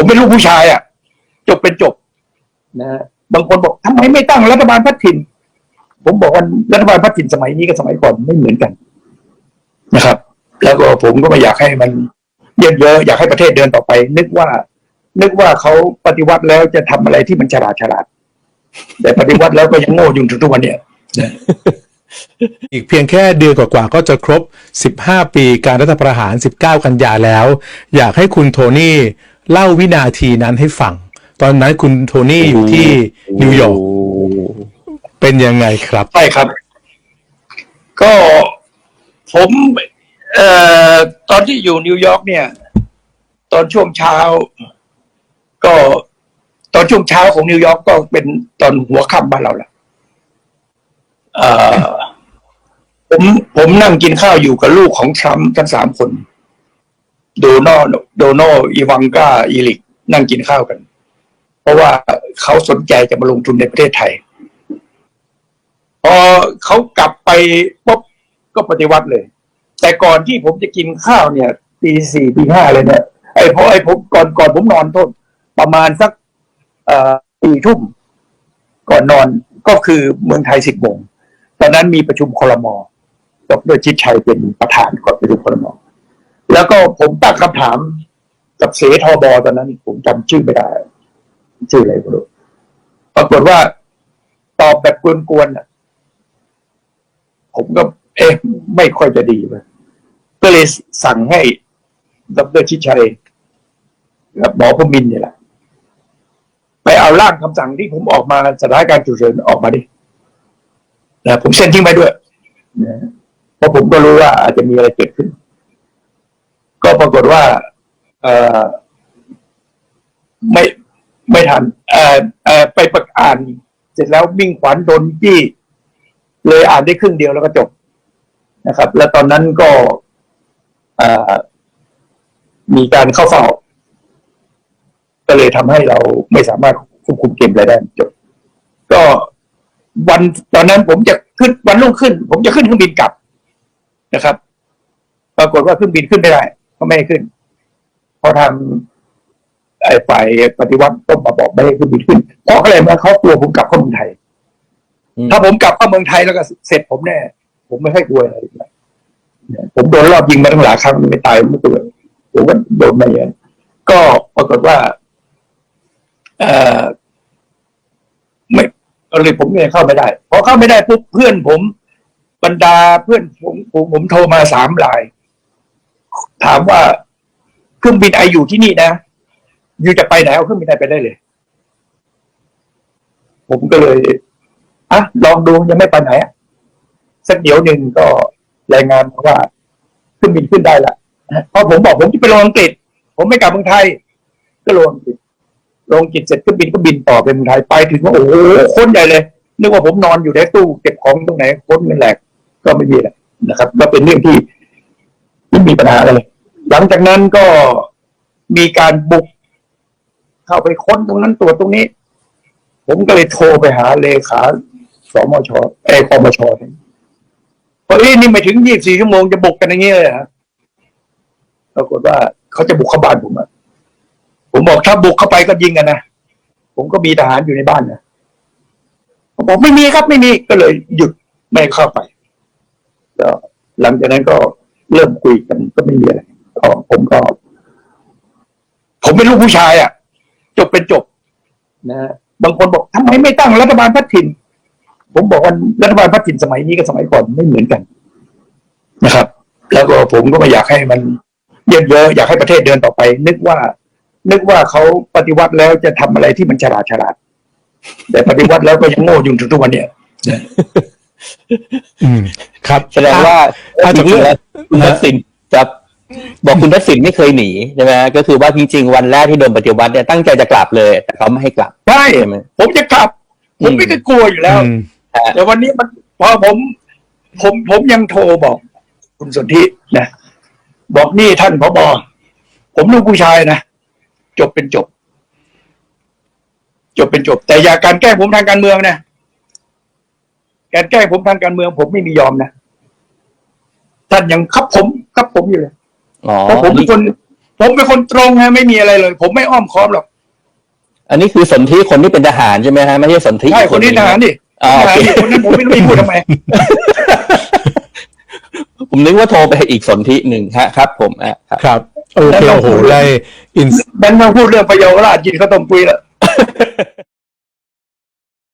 ผมเป็นลูกผู้ชายอะ จบเป็นจบนะบางคนบอกทำไมไม่ตั้งรัฐบาลพัฒถิ่น ผมบอกว่ารัฐบาลพัฒถิ่นสมัยนี้กับสมัยก่อนไม่เหมือนกันนะครับ แล้วก็ผมก็ไม่อยากให้มันเยอะๆอยากให้ประเทศเดินต่อไป นึกว่า นึกว่าเขาปฏิวัติแล้วจะทำอะไรที่มันฉลาดฉลาด แต่ปฏิวัติแล้วก็ยังโง่อยู่ทุกวันเนี้ยอีกเพียงแค่เดือนกว่าๆก็จะครบ 15 ปีการรัฐประหาร 19 กันยาแล้ว อยากให้คุณโทนี่ เล่าวินาทีนั้นให้ฟัง ตอนนั้นคุณโทนี่อยู่ที่นิวยอร์กเป็นยังไงครับใช่ครับ ก็ผมเอ่อตอนที่อยู่นิวยอร์กเนี่ย ตอนช่วงเช้า ก็ตอนช่วงเช้าของนิวยอร์กก็เป็นตอนหัวค่ำบ้านเราแหละเอ่อผมผมนั่งกินข้าวอยู่กับลูกของทรัมป์ทั้งสามคน โดนัลโดนัลอีวังกาอีลิก นั่งกินข้าวกัน เพราะว่าเขาสนใจจะมาลงทุนในประเทศไทย พอเขากลับไปปุ๊บก็ปฏิวัติเลย แต่ก่อนที่ผมจะกินข้าวเนี่ยตีสี่ตีห้าเลยเนี่ยไอ้เพราะไอ้ผมก่อนก่อนผมนอนทษประมาณสักเอ่อสี่ทุ่มก่อนนอนก็คือเมืองไทยสิบโมงตอนนั้นมีประชุมคลมดรชิดชัยเป็นประธานก่อนประชุมคลม แล้วก็ผมตั้งคำถามกับเสทบตอนนั้นผมจำชื่อไม่ได้ ชื่ออะไรไม่รู้ปรากฏว่า ตอบแบบกวนๆน่ะผมก็เอ๊ะไม่ค่อยจะดีเลยก็เลยสั่งให้ดรชิดชัยกับหมอพมินเนี่ยแหละไปเอาร่างคำสั่งที่ผมออกมาสถานการณ์ฉุกเฉินออกมาดินะผมเซ็นทิ้งไปด้วยนะเพราะผมก็รู้ว่าอาจจะมีอะไรเกิดขึ้น ก็ปรากฏว่าเออไม่ไม่ทันเออเออไปประอ่าน เสร็จแล้วมิ่งขวัญโดนจี้เลยอ่านได้ครึ่งเดียวแล้วก็จบนะครับ แล้วตอนนั้นก็อมีการเข้าเฝ้า ก็เลยทำให้เราไม่สามารถควบคุมเกมอะไรได้จบ ก็วันตอนนั้นผมจะขึ้นวันรุ่งขึ้น ผมจะขึ้นเครื่องบินกลับนะครับ ปรากฏว่าเครื่องบินขึ้นไม่ได้ เขาไม่ให้ขึ้นเพราะทางไอ้ฝ่ายปฏิวัติก็มาบอกไม่ให้เครื่องบินขึ้น เพราะอะไรมาเขากลัวผมกลับเข้าเมืองไทยอืมถ้าผมกลับเข้าเมืองไทยแล้วก็เสร็จผมแน่ ผมไม่ให้กลัวอะไรอีกแล้วเนี่ยผมโดนรอบยิงมาตั้งหลายครั้งไม่ตายไม่ตัวผมก็โดนมาอย่างนั้นก็ปรากฏว่าเอ่อไม่ก็เลยผมเนี่ยเข้าไม่ได้พอเข้าไม่ได้ปุ๊บเพื่อนผมบรรดาเพื่อนผมผมผมโทรมาสามราย ถามว่าเครื่องบินไออยู่ที่นี่นะอยู่จะไปไหนเอาเครื่องบินไอไปได้เลย ผมก็เลยอะลองดูยังไม่ไปไหนอะสักเดี๋ยวหนึ่งก็รายงานมาว่าเครื่องบินขึ้นได้ละเพราะผมบอกผมจะไปลงอังกฤษ ผมไม่กลับเมืองไทย ก็ลงอังกฤษลงอังกฤษเสร็จเครื่องบินก็บินต่อไปเมืองไทยไปถึงว่าโอ้โหคนใหญ่เลย นึกว่าผมนอนอยู่ในตู้เก็บของตรงไหนคนเงินแหลกก็ไม่มีแหละนะครับ ก็เป็นเรื่องที่ ไม่มีปัญหาอะไรเลยหลังจากนั้นก็มีการบุก เข้าไปค้นตรงนั้นตรวจตรงนี้ ผมก็เลยโทรไปหาเลขาสมชเอคอมชเนี่ยพอเอ้นี่ไม่ถึงยี่สี่ชั่วโมงจะบุกกันอย่างเงี้ยเลยเหรอปรากฏว่าเขาจะบุกเข้าบ้านผมอะผมบอกถ้าบุกเข้าไปก็ยิงกันนะผมก็มีทหารอยู่ในบ้านนะเขาบอกไม่มีครับไม่มีก็เลยหยุดไม่เข้าไปก็หลังจากนั้นก็ เริ่มคุยกันก็ไม่มีอะไรก็ผมก็ ผมเป็นลูกผู้ชายอะ จบเป็นจบนะฮะบางคนบอกทำไมไม่ตั้งรัฐบาลพัฒถิ่น ผมบอกว่ารัฐบาลพัฒถิ่นสมัยนี้กับสมัยก่อนไม่เหมือนกันนะครับ แล้วก็ผมก็ไม่อยากให้มันเยอะๆอยากให้ประเทศเดินต่อไป นึกว่า นึกว่าเขาปฏิวัติแล้วจะทำอะไรที่มันฉลาดฉลาด แต่ปฏิวัติแล้วก็ยังโง่อยู่ทุกวันเนี้ย ครับแสดงว่าอะจริงๆแล้วคุณฮะทักษิณครับบอกคุณทักษิณไม่เคยหนีใช่ไหมก็คือว่าจริงๆวันแรกที่โดนปฏิวัติเนี่ยตั้งใจจะกลับเลย แต่เขาไม่ให้กลับใช่ใช่ไหมผมจะกลับ ผมไม่เคยกลัวอยู่แล้วอืมแต่วันนี้มันพอผม ผมผมยังโทรบอก คุณสนธินะบอกนี่ท่านพบผมลูกผู้ชายนะจบเป็นจบ จบเป็นจบ แต่อย่าการแกล้งผมทางการเมืองนะ การแกล้งผมทางการเมืองผมไม่มียอมนะท่านยังคับผมคับผมอยู่เลยอ๋อเพราะผมเป็นคน ผมเป็นคนตรงฮะไม่มีอะไรเลย ผมไม่อ้อมค้อมหรอก อันนี้คือสนธิคนที่เป็นทหารใช่ไหมฮะไม่ใช่สนธิใช่อีกคนนี้ทหารดิอ๋อทโอหารเคดิคนนั้นผมไม่รู้จะพูดทำไมผมนึกว่าโทรไปอีกสนธิหนึ่งฮะครับ ผมอะครับครับโอเคโอ้โหได้อินดันมาพูดเรื่องประโยชน์ราชกินข้าวต้มปุยแล้ว